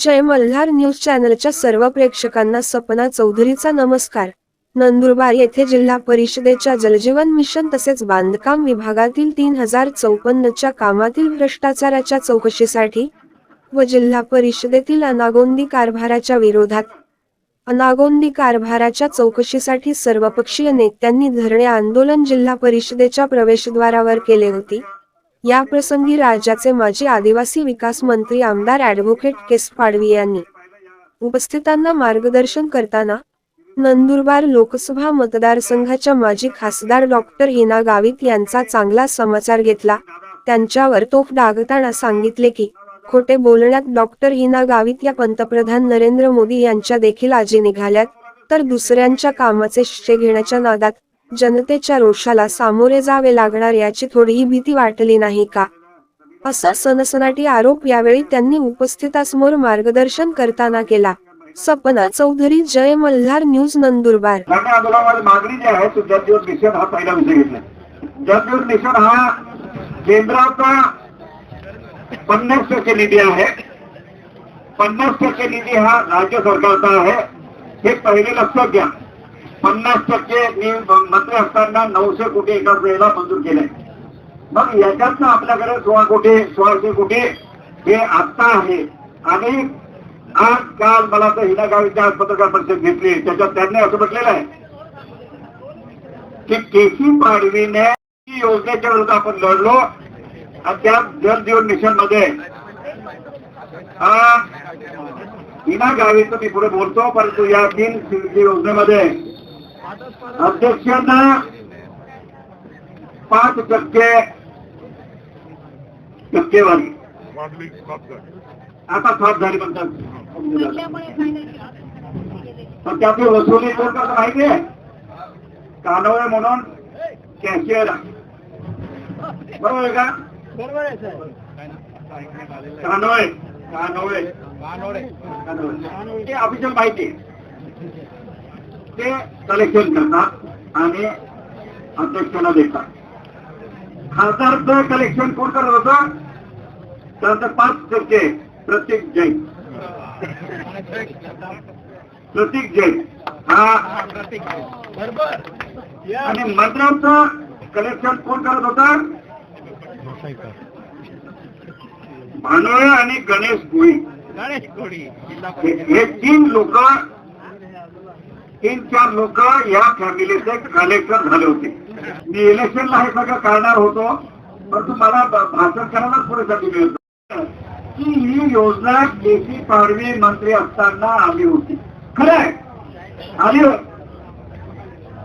जय Malhar news चॅनलच्या सर्व प्रेक्षकांना सपना चौधरीचा नमस्कार. नंदुरबार येथे जिल्हा परिषदेच्या जलजीवन मिशन तसेच बांधकाम विभागातील तीन हजार चौपन्नच्या कामातील भ्रष्टाचाराच्या चौकशीसाठी व जिल्हा परिषदेतील अनागोंदी कारभाराच्या विरोधात अनागोंदी कारभाराच्या चौकशीसाठी सर्वपक्षीय नेत्यांनी धरणे आंदोलन जिल्हा परिषदेच्या प्रवेशद्वारावर केले होते. या प्रसंगी राज्याचे माजी आदिवासी विकास मंत्री आमदार ॲडव्होकेट केस पाडवी यांनी उपस्थितांना मार्गदर्शन करताना नंदुरबार लोकसभा मतदारसंघाच्या माजी खासदार डॉक्टर हिना गावित यांचा चांगला समाचार घेतला. त्यांच्यावर तोफ डागताना सांगितले की खोटे बोलण्यात डॉक्टर हिना गावित या पंतप्रधान नरेंद्र मोदी यांच्या देखील आजी निघाल्यात तर दुसऱ्यांच्या कामाचे श्रेय घेण्याच्या नादात जनतेच्या रोषाला सामोरे जावे लागणार याची थोडीही भीती वाटली नाही का? असा सनसनाटी आरोप यावेळी त्यांनी उपस्थितासमोर मार्गदर्शन करताना केला. सपना चौधरी जय मल्हार न्यूज नंदुरबार. मागणी जी आहे तो जलजीवन मिशन हा पहिला विषय घेतला. जलजीवन मिशन हा केंद्राचा पन्नास टक्के निधी आहे. पन्नास टक्के निधी हा राज्य सरकारचा आहे. हे पहिले लक्षात घ्या. पन्नास टक्के मंत्री असताना नऊशे कोटी एकाच वेळेला मंजूर केले. मग याच्यातनं आपल्याकडे सोळा कोटी सोळाशे कोटी हे आत्ता आहे. आणि आज काल मला तर हिना गावीच्या आज पत्रकार परिषद घेतली त्याच्यात त्यांनी असं म्हटलेलं आहे की केसी पाडवीने योजनेच्या विरुद्ध आपण लढलो आणि त्या जल जीवन मिशनमध्ये हिना गावीचं मी पुढे बोलतो परंतु या तीन योजनेमध्ये अध्यक्षांना पाच टक्के टक्केवारी. आता सात झाली म्हणतात. पण त्याची वसुली कोण करतं माहिती आहे कानवळे म्हणून कॅशियर बरोबर आहे का? कानवळे कानवळे कानवळे ते ऑफिशियल माहिती आहे. ते कलेक्शन करतात आणि अध्यक्षाला देतात. खासदारचं कलेक्शन कोण करत होतं? तर पाच टक्के प्रत्येक जैन. प्रतीक जैन. हा. आणि मंत्र्यांचं कलेक्शन कोण करत होता? भानोळे आणि गणेश हे हे तीन लोक तीन चार लोक या फॅमिलीचे कलेक्टर झाले होते. मी इलेक्शनला हे सगळं करणार होतो परंतु मला भाषण करायलाच पुरेसाठी मिळत की ही योजना केसी पाडवी मंत्री असताना आली होती. खरंय. आहे आली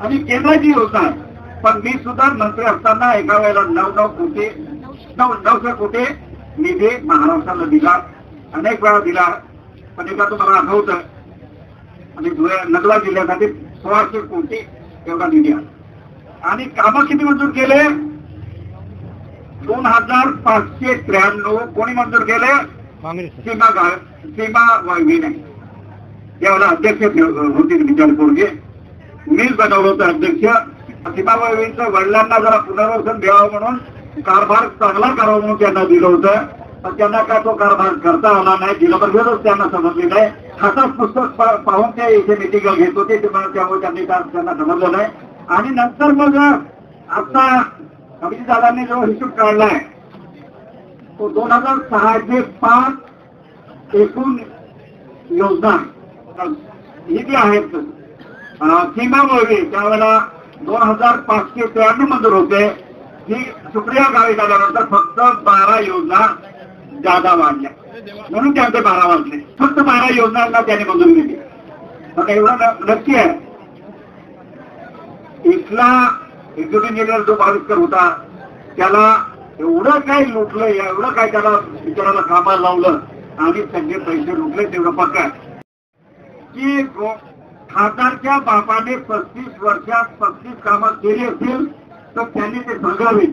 आणि केंद्राची योजना पण मी सुद्धा मंत्री असताना एका वेळेला नऊ नऊ कोटी नऊ नऊशे कोटी निधी महाराष्ट्राला दिला अनेक वेळा दिला पण एकदा तुम्हाला आठवतं आणि धुळे नगला जिल्ह्यासाठी सोळाशे कोटी एवढा निधी आला. आणि कामं किती मंजूर केले? दोन हजार पाचशे त्र्याण्णव. कोणी मंजूर केले? सीमा गा सीमा वाघविने यावेळेला अध्यक्ष होते विचार पोरगे. मीच बनवलं होतं अध्यक्ष. सीमा वाघवींचं वडिलांना जरा पुनर्वसन द्यावं म्हणून कारभार चांगला करावा म्हणून त्यांना दिलं होतं. पण त्यांना काय तो कारभार करता आला नाही. जिल्हापरिषदच त्यांना समजली नाही. हातात पुस्तक पाहून ते इथे मिटिंग घेत होते ते मला त्यामुळे त्यांनी त्यांना समजलं नाही. आणि नंतर मग आता अभिजितदादांनी जो हिशोब काढलाय तो दोन हजार सहाशे पाच एकूण योजना ही जी आहेत अं, सीमा त्यावेळेला दोन हजार पाचशे त्र्याण्णव मंजूर होते. ही सुप्रिया गावी झाल्यानंतर फक्त बारा योजना जादा वाढल्या. म्हणून त्यांचे बारा वाजले. फक्त बारा योजनांना त्याने मंजूर दिली आता एवढं नक्की आहे. इथला एक्झिक्युटिव्ह इंजिनियर जो बाविस्कर होता त्याला एवढं काय लुटलं एवढं काय त्याला बिचाराला कामाला लावलं आणि सगळे पैसे लुटले तेवढं पक्का की खासदारच्या बापाने पस्तीस वर्षात पस्तीस कामं केली असतील तर त्यांनी ते सांगावे.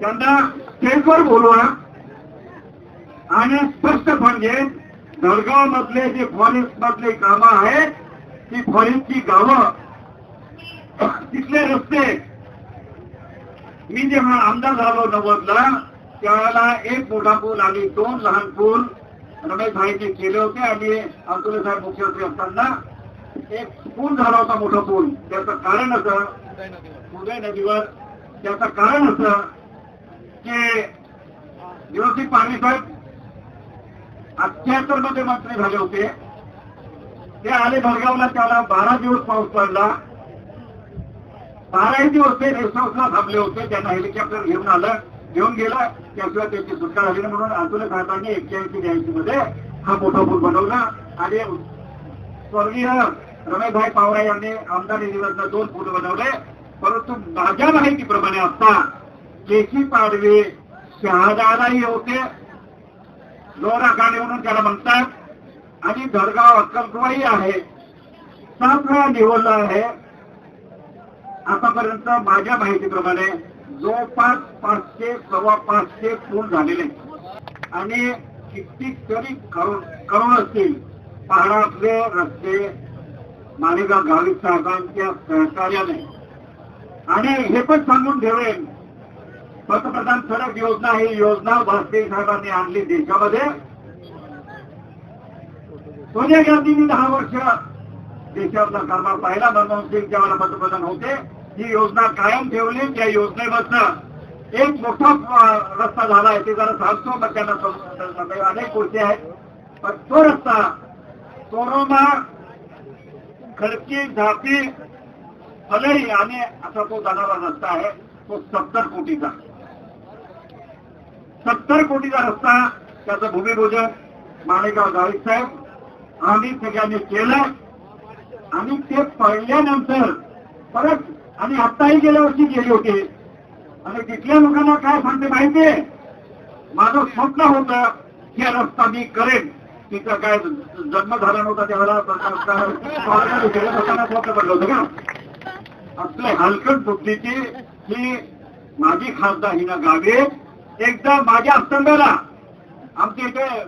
त्यांना स्टेजवर बोलवा. आणि स्पष्ट म्हणजे दळगाव मधले जे फॉरेस्ट मधले कामं आहेत ती फॉरेस्टची गावं. तिथले रस्ते. मी जेव्हा आमदार झालो नव्वदला त्यावेळेला एक मोठा पूल आणि दोन लहान पूल रमेश भाईने केले होते आणि अब्दुल साहेब मुख्यमंत्री असताना एक पूल झाला होता मोठा पूल. त्याचं कारण असं उदय नदीवर त्याचं कारण असं की दिवसी पाणी साहेब अठ्याहत्तरमध्ये मंत्री झाले होते. ते आले भरगावला त्याला बारा दिवस पाऊस पडला. बाराही दिवस ते रेस्ट हाऊसला थांबले होते. त्यांना हेलिकॉप्टर घेऊन आलं. घेऊन गेलं. त्याशिवाय त्याची सुटका झाली म्हणून अतुल साहेबांनी एक्क्याऐंशी ब्याऐंशी मध्ये हा मोठा पूल बनवला. आणि स्वर्गीय रमेशभाई पावरा यांनी आमदार निधीवरनं दोन पूल बनवले. परंतु माझ्या माहितीप्रमाणे आता केसी पाडवे शहादालाही होते. लोरा काणे म्हणून त्याला म्हणतात. आणि धडगाव अक्कलकुवाही आहे. सात वेळा निवडलं आहे. आतापर्यंत माझ्या माहितीप्रमाणे जवळपास पाचशे सव्वा पाचशे पूल झालेले आणि कित्येक तरी करोड असतील. पहाडातले रस्ते मालेगाव गावी साहेबांच्या सहकार्याने. आणि हे पण सांगून ठेवेन पंतप्रधान सडक योजना ही योजना वाजपेयी साहेबांनी आणली देशामध्ये. सोनिया गांधींनी दहा वर्ष देशाचा कारभार पाहिला. मनमोहन सिंग ज्यावेळेला पंतप्रधान होते ही योजना कायम ठेवली. त्या योजनेमधनं एक मोठा रस्ता झाला आहे. ते जरा सांगतो मग त्यांना अनेक गोष्टी आहेत. पण तो रस्ता कोरोना खडकी झापी फलई आणि असा तो जाणारा रस्ता आहे तो सत्तर कोटीचा. सत्तर कोटीचा रस्ता त्याचं भूमिपूजन माणेगाव गावित साहेब आम्ही सगळ्यांनी केलं. आणि ते पडल्यानंतर परत आणि आत्ताही गेल्या वर्षी गेले होते. आणि तिथल्या लोकांना काय सांगते माहितीये? माझं स्वप्न होतं की रस्ता मी करेन. तिचा काय जन्म झाला नव्हता त्यावेळेला लोकांना स्वप्न पडलं होतं का? आपले हलकट बुद्धीची ही माझी खासदार हिना गावे एकदा माझ्या अस्तंगाला आमच्या इथे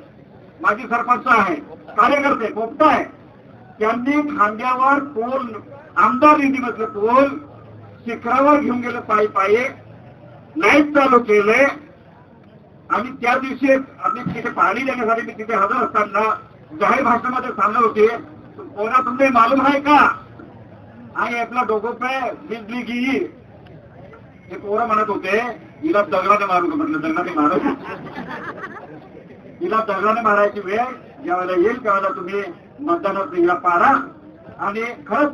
माजी सरपंच आहे कार्यकर्ते पोपटा आहे त्यांनी खांद्यावर पोल आमदार निधीमधलं पोल शिखरावर घेऊन गेलं पायी पायी. लाइट चालू केले. आणि त्या दिवशी आम्ही तिथे पाणी देण्यासाठी मी तिथे हजर असताना जाहीर भाषणामध्ये सांगत होते कोणा तुमचे मालूम आहे का? आणि आपला डोकं पे बिजली की हे पोरं म्हणत होते तिला दगडाने मारू का म्हटलं दगडाने मारू. तिला दगडाने मारायची वेळ ज्यावेळेला येईल त्यावेळेला तुम्ही मतदानात तिला पारा. आणि खरंच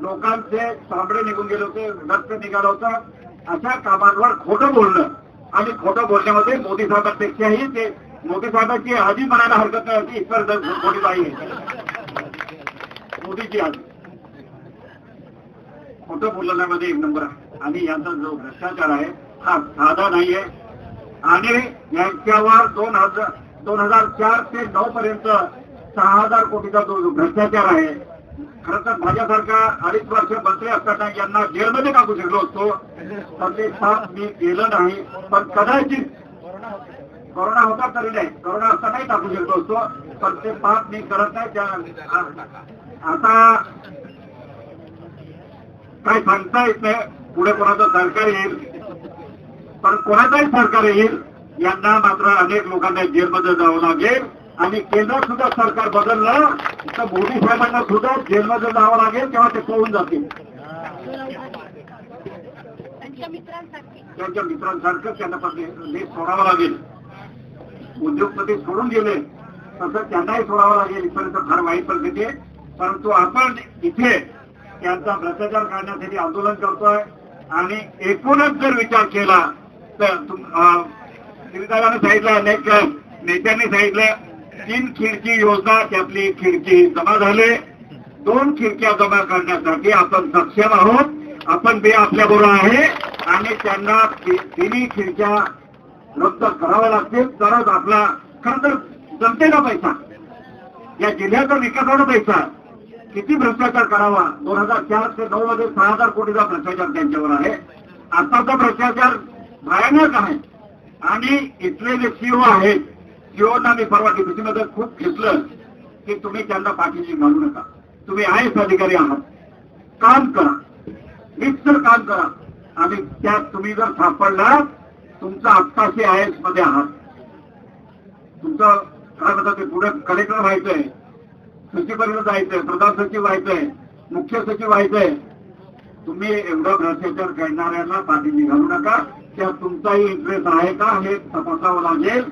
लोकांचे साबडे निघून गेले होते रक्त निघालं होतं. अशा कामांवर खोटं बोलणं आणि खोटं बोलण्यामध्ये मोदी साहेबांपेक्षाही ते मोदी साहेबांची आधी म्हणायला हरकत नाही होती ईश्वर मोदी बाई मोदीची आधी खोटं बोलण्यामध्ये एक नंबर आहे. आणि यांचा जो भ्रष्टाचार आहे साधा नाहीये. आणि यांच्यावर दोन हजार दोन हजार चार ते नऊ पर्यंत सहा हजार कोटीचा जो भ्रष्टाचार आहे खरं तर माझ्यासारखा अडीच वर्ष मंत्री असताना यांना जेलमध्ये टाकू शकलो असतो. तर ते साफ मी केलं नाही. पण कदाचित कोरोना होता तरी नाही. कोरोना असतानाही टाकू शकलो असतो. पण ते पाप मी करत नाही. त्या आता काही सांगता येत नाही. पुढे कोणाचं सरकार येईल. पण कोणाचंही सरकार येईल यांना मात्र अनेक लोकांना जेलमध्ये जावं लागेल. आणि केंद्रात सुद्धा सरकार बदललं तर मोदी साहेबांना सुद्धा जेलमध्ये जावं लागेल तेव्हा ते पळून जातील. त्यांच्या मित्रांसारखं. त्यांना देश सोडावा लागेल. उद्योगपती सोडून गेले तसं त्यांनाही सोडावं लागेल. इथपर्यंत फार वाईट परिस्थिती आहे. परंतु आपण इथे त्यांचा भ्रष्टाचार काढण्यासाठी आंदोलन करतोय. आणि एकूणच जर विचार केला तर सांगितलं अनेक नेत्यांनी सांगितलं तीन खिडकी योजना त्यातली खिडकी जमा झाले. दोन खिडक्या जमा करण्यासाठी आपण सक्षम आहोत. आपण बे आपल्या बरोबर आहे. आणि त्यांना तिन्ही खिडक्या रद्द कराव्या लागतील. तरच आपला खर तर जनतेला पैसा. या जिल्ह्याचा विकासाचा पैसा. किती भ्रष्टाचार करावा? दोन हजार चार ते नऊ मध्ये सहा हजार कोटीचा भ्रष्टाचार त्यांच्यावर आहे. आताचा भ्रष्टाचार भयानक आहे. आणि इथले जे सीओ आहेत सीओना मी परवा मध्ये खूप घेतलं की तुम्ही त्यांना पाठीशी घालू नका. तुम्ही आय अधिकारी आहात. काम करा. मिक्सर काम करा. आणि त्यात तुम्ही जर सापडला तुमचा आत्ताशी आयएसमध्ये आहात. तुमचं काय म्हणतात ते पुढे कलेक्टर व्हायचंय सचिवांना जायचंय प्रधान सचिव व्हायचंय मुख्य सचिव व्हायचंय. तुम्ही एवढं भ्रष्टाचार करणाऱ्यांना पाठिंबा घालू नका. त्यात तुमचाही इंटरेस्ट आहे का हे तपासावं लागेल